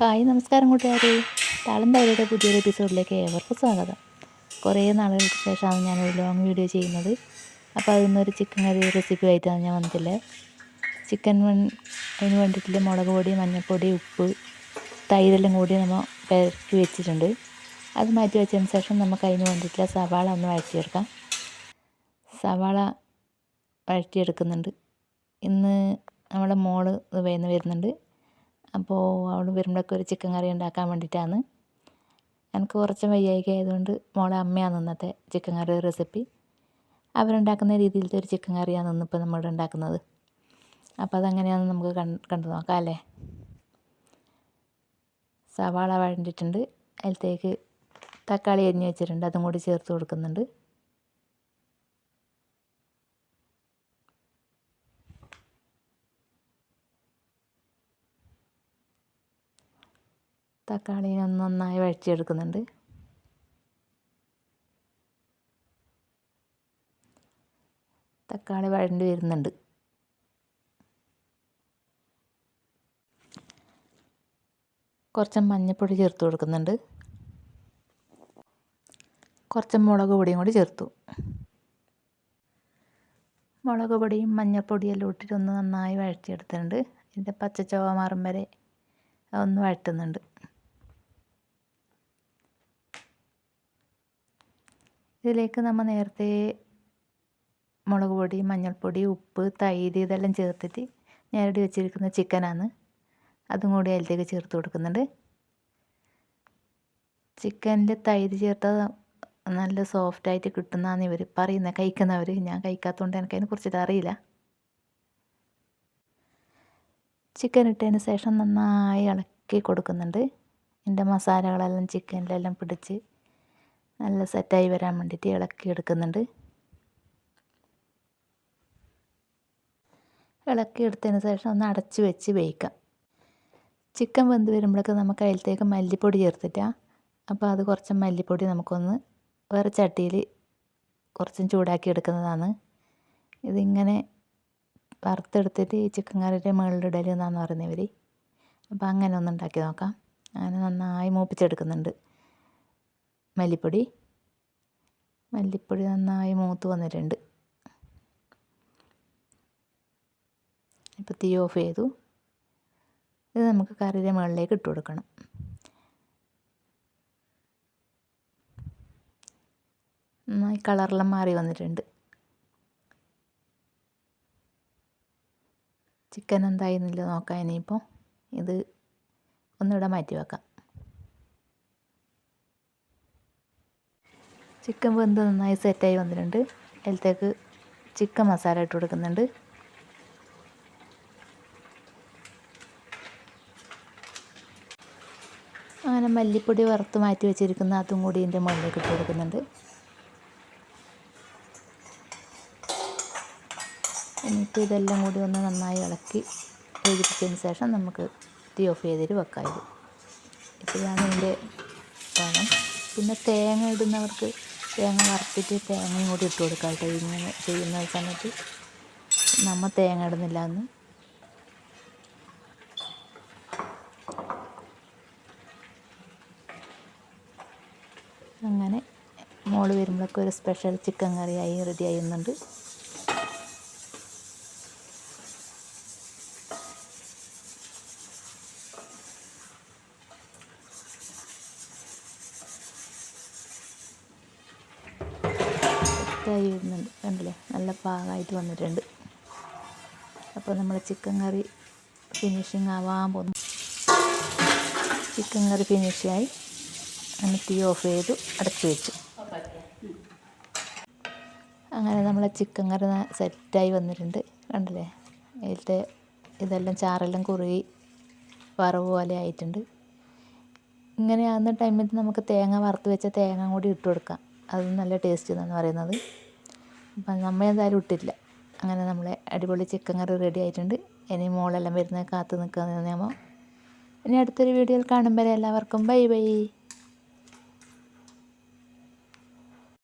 Hi നമസ്കാരം കൂട്ടുകാരെ. താളം തൈരുടെ പുതിയൊരു എപ്പിസോഡിലേക്ക് ഏവർക്കും സ്വാഗതം. കുറേ നാളുകൾക്ക് ശേഷമാണ് ഞാനൊരു ലോങ് വീഡിയോ ചെയ്യുന്നത്. അപ്പോൾ അതിൽ നിന്നൊരു ചിക്കൻ കറി റെസിപ്പി ആയിട്ടാണ് ഞാൻ വന്നിട്ടില്ല ചിക്കൻ അതിന് വേണ്ടിയിട്ടുള്ള മുളക് പൊടി മഞ്ഞൾപ്പൊടി ഉപ്പ് തൈരെല്ലാം കൂടി നമ്മൾ പെരക്കി വെച്ചിട്ടുണ്ട്. അത് മാറ്റി വെച്ചതിന് ശേഷം നമുക്ക് അതിന് വേണ്ടിയിട്ടുള്ള സവാള ഒന്ന് വഴറ്റി വഴറ്റിയെടുക്കാം. സവാള വഴറ്റിയെടുക്കുന്നുണ്ട്. ഇന്ന് നമ്മുടെ മോൾ വേന്ന് വരുന്നുണ്ട്. അപ്പോൾ അവൾ വരുമ്പോഴൊക്കെ ഒരു ചിക്കൻ കറി ഉണ്ടാക്കാൻ വേണ്ടിയിട്ടാണ് എനിക്ക് കുറച്ച് വയ്യായിക ആയതുകൊണ്ട് മോളെ അമ്മയാണ് ഇന്നത്തെ ചിക്കൻ കറി റെസിപ്പി അവരുണ്ടാക്കുന്ന രീതിയിലത്തെ ഒരു ചിക്കൻ കറിയാണ് ഇന്നിപ്പോൾ നമ്മൾ ഉണ്ടാക്കുന്നത്. അപ്പോൾ അതെങ്ങനെയാണെന്ന് നമുക്ക് കണ്ടു നോക്കാം അല്ലേ? സവാള വഴണ്ടിട്ടുണ്ട് അതിലത്തേക്ക് തക്കാളി അരിഞ്ഞ് വെച്ചിട്ടുണ്ട്. അതും കൂടി ചേർത്ത് കൊടുക്കുന്നുണ്ട്. തക്കാളി ഒന്ന് നന്നായി വഴറ്റിയെടുക്കുന്നുണ്ട്. തക്കാളി വഴണ്ടി വരുന്നുണ്ട്. കുറച്ച് മഞ്ഞൾപ്പൊടി ചേർത്ത് കൊടുക്കുന്നുണ്ട്. കുറച്ച് മുളക് പൊടിയും കൂടി ചേർത്തു. മുളക് പൊടിയും മഞ്ഞൾപ്പൊടിയും എല്ലാം ഇട്ടിട്ട് ഒന്ന് നന്നായി വഴറ്റിയെടുത്തിട്ടുണ്ട്. ഇതിന്റെ ചോവ മാറും വരെ ഒന്ന് വഴറ്റുന്നുണ്ട്. ഇതിലേക്ക് നമ്മൾ നേരത്തെ മുളക് പൊടി മഞ്ഞൾപ്പൊടി ഉപ്പ് തൈര് ഇതെല്ലാം ചേർത്തിട്ട് ഞരടി വെച്ചിരിക്കുന്ന ചിക്കനാണ്. അതും കൂടി അതിലേക്ക് ചേർത്ത് കൊടുക്കുന്നുണ്ട്. ചിക്കനിൽ തൈര് ചേർത്താൽ നല്ല സോഫ്റ്റായിട്ട് കിട്ടുന്നതാണ് ഇവർ പറയുന്നത് കഴിക്കുന്നവർ ഞാൻ കഴിക്കാത്തതുകൊണ്ട് എനിക്കതിനെ കുറിച്ചിട്ട് അറിയില്ല. ചിക്കൻ ഇട്ടതിന് ശേഷം നന്നായി ഇളക്കി കൊടുക്കുന്നുണ്ട്. എന്റെ മസാലകളെല്ലാം ചിക്കനിലെല്ലാം പിടിച്ച് നല്ല സെറ്റായി വരാൻ വേണ്ടിയിട്ട് ഇളക്കി എടുക്കുന്നുണ്ട്. ഇളക്കി എടുത്തതിന് ശേഷം ഒന്ന് അടച്ച് വെച്ച് വേവിക്കാം. ചിക്കൻ വെന്ത് വരുമ്പോഴൊക്കെ നമുക്ക് അതിലത്തേക്ക് മല്ലിപ്പൊടി ചേർത്തിട്ടാണ് അപ്പോൾ അത് കുറച്ച് മല്ലിപ്പൊടി നമുക്കൊന്ന് വേറെ ചട്ടിയിൽ കുറച്ചും ചൂടാക്കി എടുക്കുന്നതാണ്. ഇതിങ്ങനെ വറുത്തെടുത്തിട്ട് ഈ ചിക്കൻ കറിയുടെ മുകളിലിടൽ എന്നാണ് പറയുന്നവർ അപ്പോൾ അങ്ങനെ ഒന്ന് ഉണ്ടാക്കി നോക്കാം. അങ്ങനെ നന്നായി മൂപ്പിച്ചെടുക്കുന്നുണ്ട്. മല്ലിപ്പൊടി. മല്ലിപ്പൊടി നന്നായി മൂത്ത് വന്നിട്ടുണ്ട്. ഇപ്പോൾ തീ ഓഫ് ചെയ്തു. ഇത് നമുക്ക് കറിയുടെ മുകളിലേക്ക് ഇട്ട് കൊടുക്കണം. നന്നായി കളറെല്ലാം മാറി വന്നിട്ടുണ്ട്. ചിക്കൻ എന്തായിരുന്നില്ല നോക്കാം ഇനിയിപ്പോൾ ഇത് ഒന്നിവിടെ മാറ്റി വെക്കാം. ചിക്കൻ വെന്ത് നന്നായി സെറ്റായി വന്നിട്ടുണ്ട്. അതിലത്തേക്ക് ചിക്കൻ മസാല ഇട്ട് കൊടുക്കുന്നുണ്ട്. അങ്ങനെ മല്ലിപ്പൊടി വറുത്ത് മാറ്റി വെച്ചിരിക്കുന്ന അതും കൂടി ഇതിന്റെ മുകളിലേക്ക് ഇട്ട് കൊടുക്കുന്നുണ്ട്. എന്നിട്ട് ഇതെല്ലാം കൂടി ഒന്ന് നന്നായി ഇളക്കി വേദിപ്പിച്ചതിന് ശേഷം നമുക്ക് തീ ഓഫ് ചെയ്തിട്ട് വെക്കാം ഇത്. ഇപ്പോഴാണ് ഇതിന്റെ വേണം പിന്നെ തേങ്ങ ഇടുന്നവർക്ക് തേങ്ങ വറുത്തിട്ട് തേങ്ങയും കൂടി ഇട്ട് കൊടുക്കാം കേട്ടോ. ഇങ്ങനെ ചെയ്യുന്ന സമയത്ത് നമ്മൾ തേങ്ങ ഇടുന്നില്ല എന്ന് അങ്ങനെ മോൾ വരുമ്പോഴൊക്കെ ഒരു സ്പെഷ്യൽ ചിക്കൻ കറിയായി റെഡി ആയിരുന്നുണ്ട് സെറ്റായി വരുന്നുണ്ട് കണ്ടില്ലേ? നല്ല പാകമായിട്ട് വന്നിട്ടുണ്ട്. അപ്പോൾ നമ്മൾ ചിക്കൻ കറി ഫിനിഷിങ് ആവാൻ പോകുന്നു. ചിക്കൻ കറി ഫിനിഷായി അങ്ങനെ തീ ഓഫ് ചെയ്തു അടച്ചു വെച്ചു. അങ്ങനെ നമ്മളെ ചിക്കൻ കറി സെറ്റായി വന്നിട്ടുണ്ട്. കണ്ടില്ലേ? ഇതിലത്തെ ഇതെല്ലാം ചാറെല്ലാം കുറുകി വറവ് പോലെ ആയിട്ടുണ്ട്. ഇങ്ങനെ ആകുന്ന ടൈമിൽ നമുക്ക് തേങ്ങ വറുത്ത് വെച്ച തേങ്ങ കൂടി ഇട്ട് കൊടുക്കാം. അത് നല്ല ടേസ്റ്റ് എന്നാണ് പറയുന്നത്. അപ്പം നമ്മൾ എന്തായാലും ഇട്ടില്ല അങ്ങനെ നമ്മളെ അടിപൊളി ചിക്കൻ കറി റെഡി ആയിട്ടുണ്ട്. ഇനി മോളെല്ലാം വരുന്നത് കാത്തു നിൽക്കുക നമ്മൾ ഇനി അടുത്തൊരു വീഡിയോയിൽ കാണുമ്പോൾ എല്ലാവർക്കും. Bye bye